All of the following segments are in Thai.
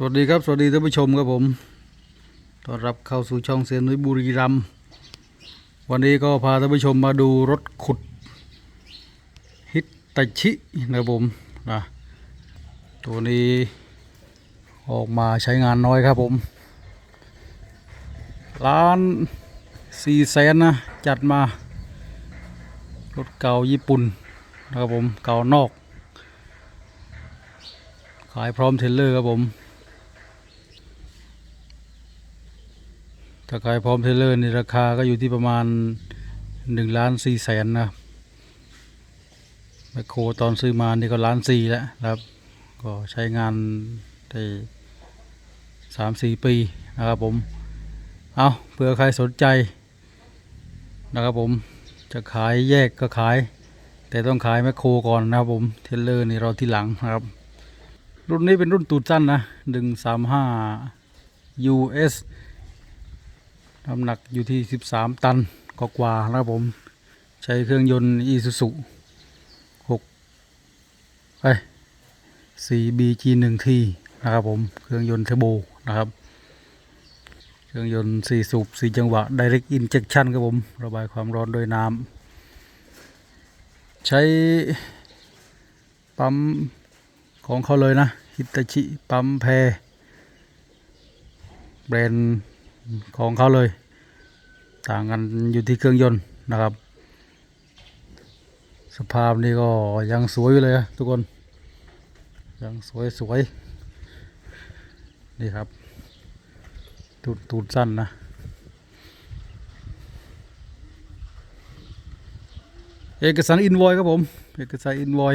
สวัสดีครับ สวัสดีท่านผู้ชมครับผมต้อนรับเข้าสู่ช่องเซียนนุ้ยบุรีรัมวันนี้ก็พาท่านผู้ชมมาดูรถขุดฮิตาชินะครับผมนะตัวนี้ออกมาใช้งานน้อยครับผมล้านสี่แสนนะจัดมารถเก่าญี่ปุ่นนะครับผมเก่านอก ขายพร้อมเทเลอร์ครับผม ถ้าขายพร้อมเทเลอร์นี่ราคาก็อยู่ที่ประมาณหนึ่งล้านสี่แสนนะแมคโครตอนซื้อมานี่ก็ล้านสี่แล้วครับ ก็ใช้งานได้สามสี่ปีนะครับผม เอาเผื่อใครสนใจนะครับผมจะขายแยกก็ขาย แต่ต้องขายแมคโครก่อนนะครับผมเทเลอร์นี่เราที่หลังนะครับ รุ่นนี้เป็นรุ่นตูดสั้นนะหนึ่งสามห้า US น้ำหนักอยู่ที่ 13 ตันกกว่าๆนะครับผม ใช้เครื่องยนต์ Isuzu 6ไป 4BG1T นะครับผม เครื่องยนต์เทอร์โบนะครับ เครื่องยนต์ 4 สูบ 4 จังหวะ Direct Injection ครับผม ระบายความร้อนโดยน้ำ ใช้ปั๊มของเขาเลยนะ ฮิตาชิ ปั๊มแพรแบรนด์ ของเขาเลย ต่างกันอยู่ที่เครื่องยนต์นะครับ สภาพนี่ก็ยังสวยอยู่เลยทุกคน ยังสวยสวยนี่ครับ ตูดตูดสั้นนะเอกสารอินวอยครับผม เอกสารอินวอย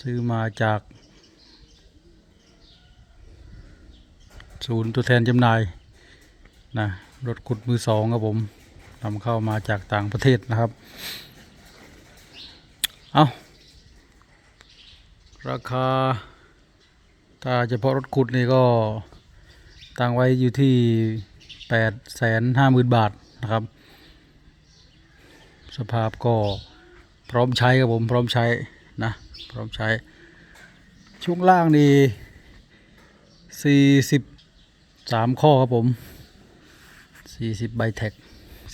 ซื้อมาจาก ศูนย์ตัวแทนจำหน่ายนะรถขุดมือสองครับผมนำเข้ามาจากต่างประเทศนะครับ เอาราคา ถ้าเฉพาะรถขุดนี่ก็ตั้งไว้อยู่ที่แปดแสนห้าหมื่นบาทนะครับ สภาพก็พร้อมใช้ครับผมพร้อมใช้นะพร้อมใช้ช่วงล่างนี่สี่สิบ สามข้อครับผมสี่สิบใบแท็ก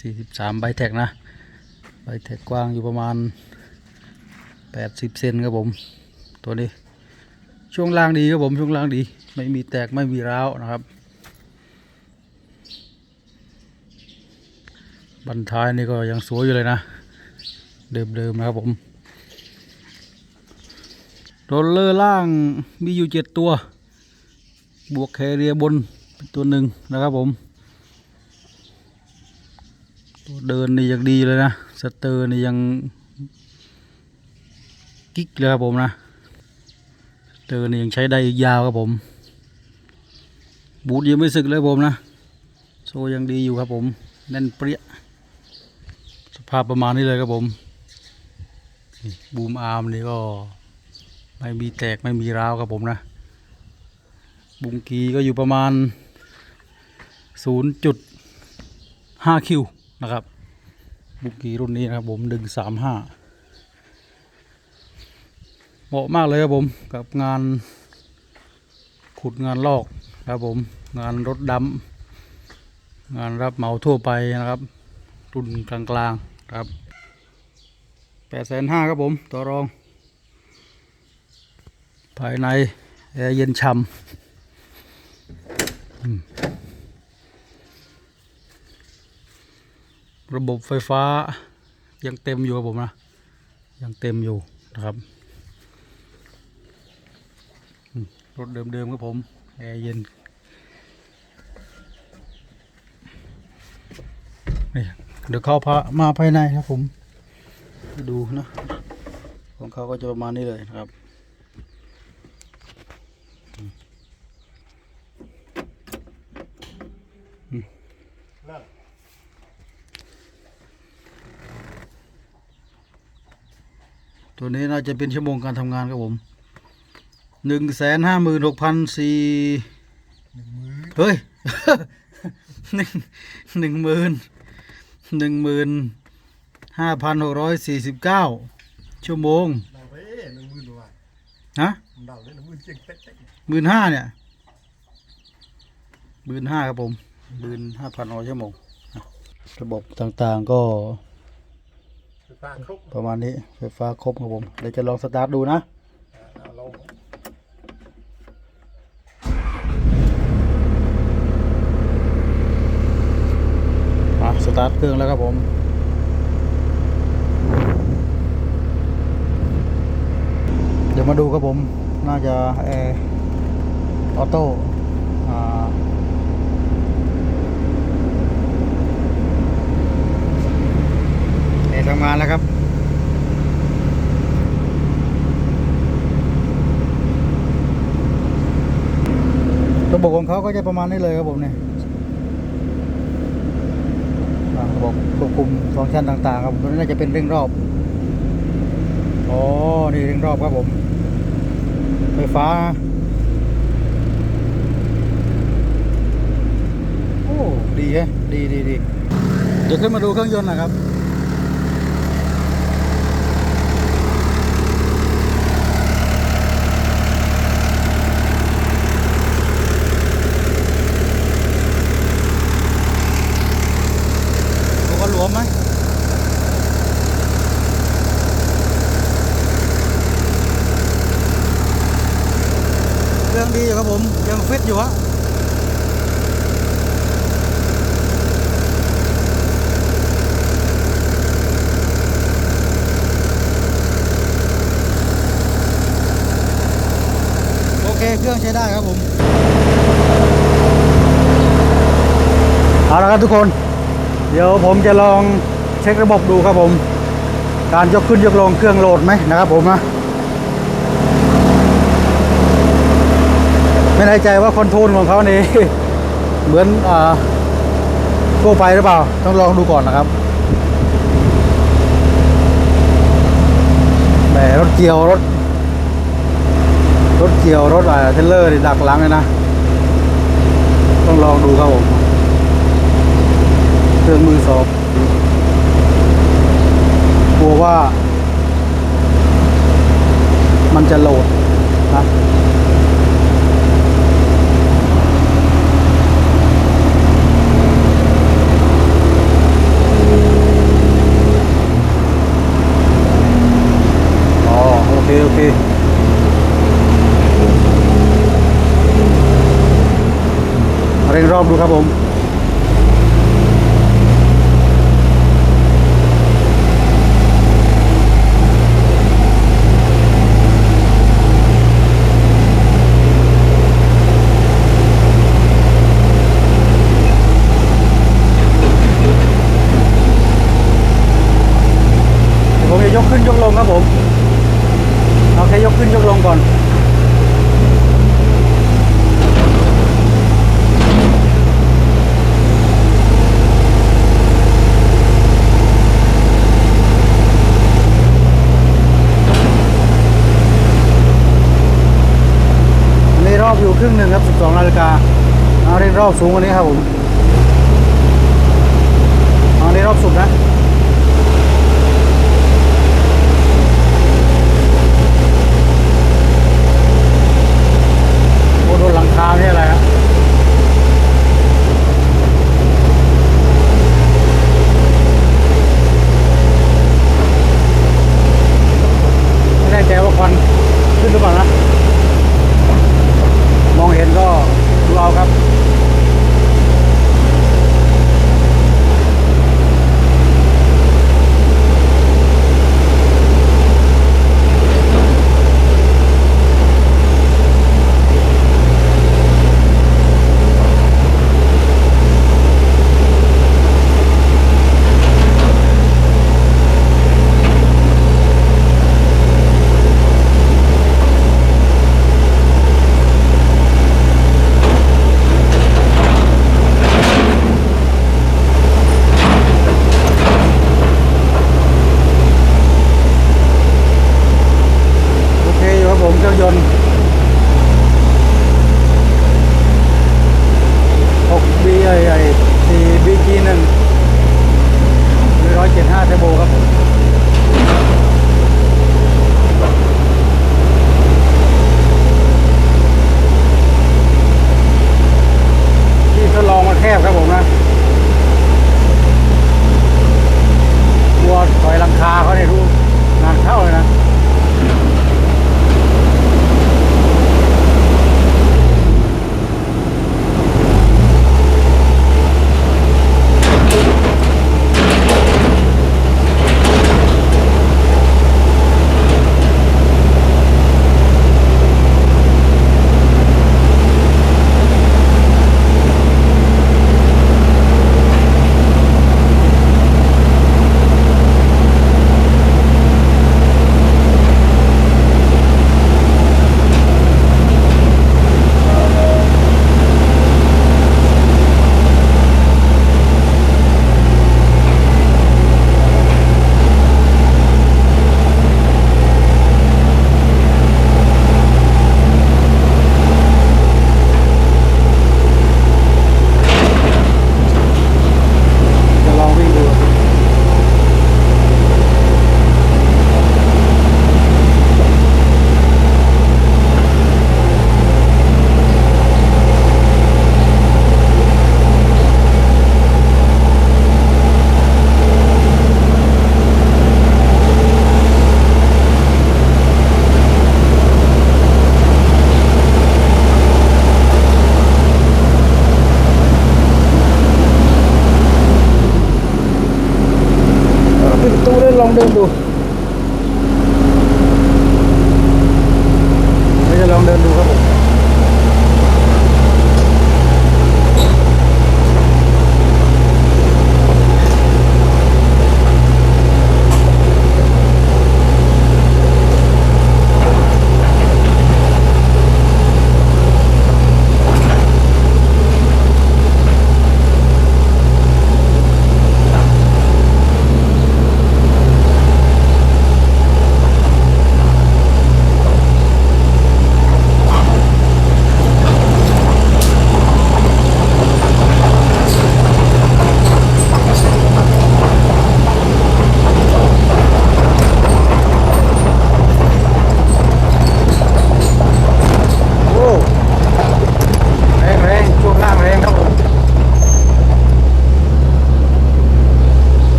สี่สิบสามใบแท็กนะ ใบแท็กกว้างอยู่ประมาณแปดสิบเซนครับผมตัวนี้ ช่วงล่างดีครับผมช่วงล่างดี ไม่มีแตกไม่มีร้าวนะครับบันท้ายนี่ก็ยังสวยอยู่เลยนะ เดิมๆนะครับผมโรลเลอร์ล่างมีอยู่เจ็ดตัว บวกแคเรียบนเป็น ตัวหนึ่งนะครับผม ตัวเดินนี่ยังดีเลยนะ สเตอร์นี่ยังกิ๊กเลยครับผมนะ สเตอร์นี่ยังใช้ได้อีกยาวครับผม บูทยังไม่สึกเลยผมนะ โซยังดีอยู่ครับผม แน่นเปรี้ย สภาพประมาณนี้เลยครับผมบูมอาร์มนี่ก็ไม่มีแตกไม่มีร้าวครับผมนะ บุงกีก็อยู่ประมาณ 0.5 คิวนะครับ บุกีรุ่นนี้นะครับผมดึง35เหมาะมากเลยครับผมกับงานขุดงานลอกครับผมงานรถดำงานรับเหมาทั่วไปนะครับ รุ่นกลางๆครับ850ครับผมต่อรอง ภายในแอร์เย็นช่ำอืม ระบบไฟฟ้ายังเต็มอยู่ครับผมนะ ยังเต็มอยู่นะครับรถเดิมๆครับผม แอร์เย็นนี่เดี๋ยวเข้าพามาภายในครับผม ดูนะ ของเขาก็จะประมาณนี้เลยนะครับ ตัวนี้น่าจะเป็นชั่วโมงการทำงานครับผมหนึ่งแสนห้าหมื่นหกพันสี่เฮ้ยหนึ่งหนึ่งหมื่นหนึ่งหมื่นห้าพันหกร้อยสี่สิบเก้าชั่วโมงเราไปหนึ่งหมื่นกว่าฮะหเดาเลยนะมือเจียงเต๊ะหมื่นห้าเนี่ยหมื่นห้าครับผมหมื่นห้าพันต่อชั่วโมงอะระบบต่างๆก็ไฟฟ้าครบประมาณนี้ไฟฟ้าครบครับผมเดี๋ยวจะลองสตาร์ทดูนะเอาลงอะสตาร์ทเครื่องแล้วครับผมเดี๋ยวมาดูครับผม น่าจะแอร์ออโต้อ่าแอร์ ทำงานแล้วครับระบบของเขาก็จะประมาณนี้เลยครับผมเนี่ยระบบควบคุมฟังก์ชันต่างๆ ครับตัวนี้น่าจะเป็นเร่งรอบอ๋อนี่เร่งรอบครับผม ไฟฟ้า โอ้ ดีฮะดีดีดีเดี๋ยวขึ้นมาดูเครื่องยนต์หนะครับ ดูกันหลวมไหมเครื่องดีอยู่ครับผม ยังฟิตอยู่ฮะโอเค เค รื่องใช้ได้ครับผม เอาละครับทุกคน เดี๋ยวผมจะลองเช็คระบบดูครับผม การยกขึ้นยกลงเครื่องโหลดไหมนะครับผมนะไม่แน่ใจว่าคอนโทรลของเขานี่เหมือนอ่าทั่วไปหรือเปล่า ต้องลองดูก่อนนะครับแหมรถเกียวรถ รถเกี่ยวรถอะไรเทเลอร์ดักหลังเลยนะ ต้องลองดูครับผมเครื่องมือสอบกลัวว่า มันจะโหลดนะอ๋อโอเค โอเค เร่งร อบดูครับผม เดี๋ยวผมจะยกขึ้นยกลงครับผม เอาแค่ยกขึ้นยกลงก่อน ในรอบอยู่ครึ่งหนึ่งครับ 12 นาฬิกา เอาใน รอบสูงกว่านี้ครับผม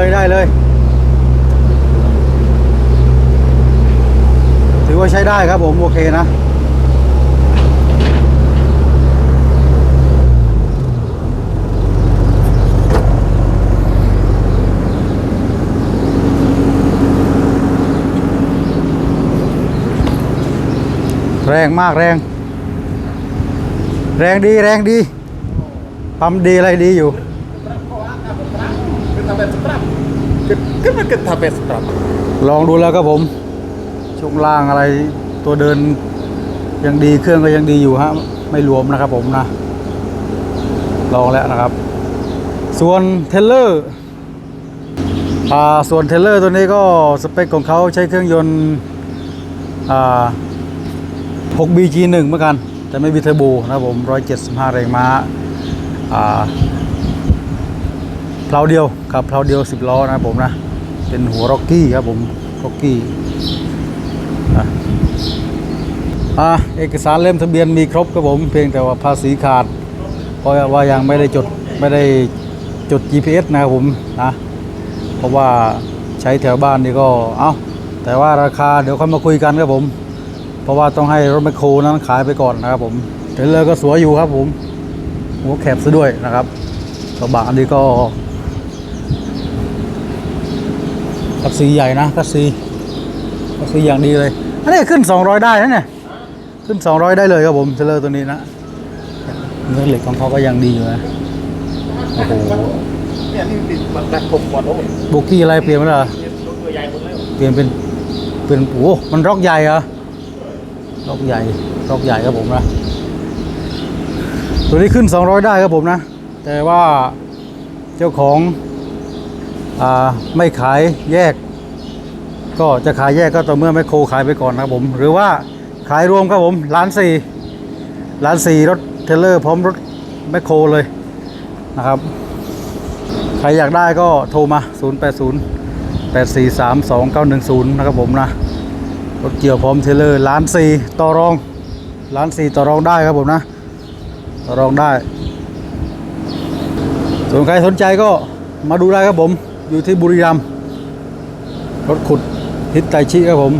เลยได้เลย ถือว่าใช้ได้ครับผม โอเคนะ แรงมากแรง แรงดีแรงดี ปั๊มดีอะไรดีอยู่ Kita bet setrap. Kita kita bet setrap. ลองดูแล้วครับผมช่วงล่างอะไรตัวเดินยังดีเครื่องก็ยังดีอยู่ฮะไม่รวมนะครับผมนะ ลองแล้วนะครับ ส่วนเทเลอร์อ่าส่วนเทเลอร์ตัวนี้ก็สเปคของเขาใช้เครื่องยนต์อ่า 6BG1 เหมือนกัน แต่ไม่มีเทอร์โบนะครับผม 175 แรงม้าอ่า เพลาเดียวครับเพลาเดียว10ล้อนะผมนะ เป็นหัวร็อกกี้ครับผมร็อกกี้อะเอกสารเล่มทะเบียนมีครบครับผม เพียงแต่ว่าภาษีขาด เพราะว่ายังไม่ได้จดไม่ได้จด GPS นะครับผมนะเพราะว่าใช้แถวบ้านนี่ก็เอา้าแต่ว่าราคาเดี๋ยวค่อยมาคุยกันครับผม เพราะว่าต้องให้รถแมคโครนั้นขายไปก่อนนะครับผมเทรลเลอร์ก็สวยอยู่ครับผม หัวแคบซะด้วยนะครับกระบะอันนี้ก็ คัสซีใหญ่นะคัสซีคัสซีอย่างดีเลย อันนี้ขึ้น 200 ได้นะเนี่ย ขึ้น 200 ได้เลยครับผมเทรลเลอร์ตัวนี้นะเนื้อเหล็กของเขาก็ยังดีอยู่นะโอ้โห Ini ini di batas komponen. โบกี้อะไรเปลี่ยนไปแล้วเหรอ Ini ตัวใหญ่หมดแล้วเปลี่ยนเป็นเป็นโอ้โหมันร็อกใหญ่เหรอร็อกใหญ่ร็อกใหญ่ครับผมนะตัวนี้ขึ้น 200 ได้ครับผมนะ แต่ว่าเจ้าของอ่า ไม่ขายแยก ก็จะขายแยกก็ต่อเมื่อแมคโครขายไปก่อนนะครับผม หรือว่าขายรวมครับผมล้านสี่ล้านสี่รถเทเลอร์พร้อมรถแมคโครเลยนะครับ ใครอยากได้ก็โทรมา 080 8432910 นะครับผมนะ รถเกี่ยวพร้อมเทเลอร์ล้านสี่ต่อรองล้านสี่ต่อรองได้ครับผมนะ ต่อรองได้ส่วนใครสนใจก็มาดูได้ครับผม อยู่ที่บุรีรัมย์รถขุดฮิตไตชิครับผม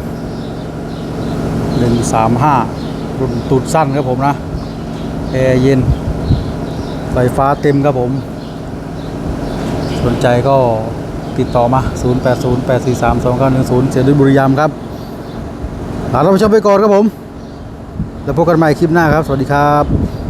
135รุ่นตูดสั้นครับผมนะ แอร์เย็น ไฟฟ้าเต็มครับผม สนใจก็ติดต่อมา 0808432910 เสียดุยบุรีรัมย์ครับลาท่านผู้ชมไปก่อนครับผม แล้วพบกันใหม่คลิปหน้าครับ สวัสดีครับ